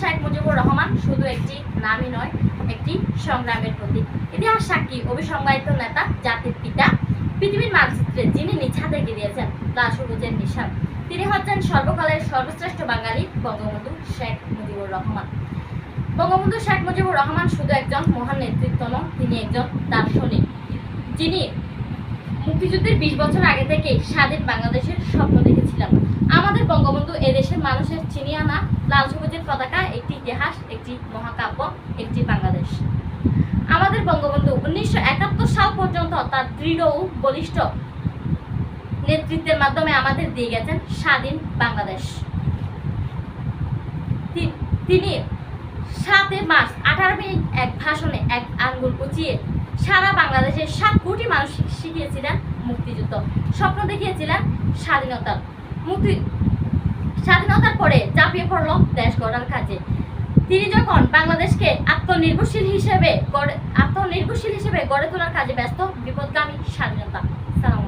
শেখ মুজিবুর রহমান শুধু একটি নামই নয়, একটি সংগ্রামের প্রতীক। ইতিহাস সাক্ষী অবিসংজ্ঞায়িত নেতা, জাতির পিতা, পৃথিবীর মানচিত্রে যিনি নিছাদ এগিয়ে দিয়েছেন লাল সবুজের নিশান। তিনি হচ্ছেন সর্বকালের সর্বশ্রেষ্ঠ বাঙালি বঙ্গবন্ধু শেখ মুজিবুর রহমান। বঙ্গবন্ধু শেখ মুজিবুর রহমান শুধু একজন মহান নেতৃত্ব নন তিনি একজন দার্শনিক। যিনি মুক্তিযুদ্ধের বিশ বছর আগে থেকে স্বাধীন বাংলাদেশের স্বপ্ন দেখেছিলাম আমাদের বঙ্গবন্ধু এদেশের মানুষের চিনিয়ে আনা, লাল সবুজের পতাকা, একটি ইতিহাস, একটি মহাকাব্য, একটি বাংলাদেশ। আমাদের বঙ্গবন্ধু উনিশশো একাত্তর সাল পর্যন্ত তার দৃঢ় ও বলিষ্ঠ নেতৃত্বের মাধ্যমে আমাদের দিয়ে গেছেন স্বাধীন বাংলাদেশ। তিনি সাতই মার্চ আঠারো মিনিট এক ভাষণে এক আঙ্গুল উঁচিয়ে সারা বাংলাদেশের সাত কোটি মানুষ শিখিয়েছিলেন মুক্তিযুদ্ধ। স্বপ্ন দেখিয়েছিলেন স্বাধীনতার মুক্তি। স্বাধীনতার পরে চাপিয়ে পড়ল দেশ গড়ার কাজে। তিনি যখন বাংলাদেশকে আত্মনির্ভরশীল হিসেবে গড়ে আত্মনির্ভরশীল হিসেবে গড়ে তোলার কাজে ব্যস্ত, বিপদগামী স্বাধীনতা। সালাম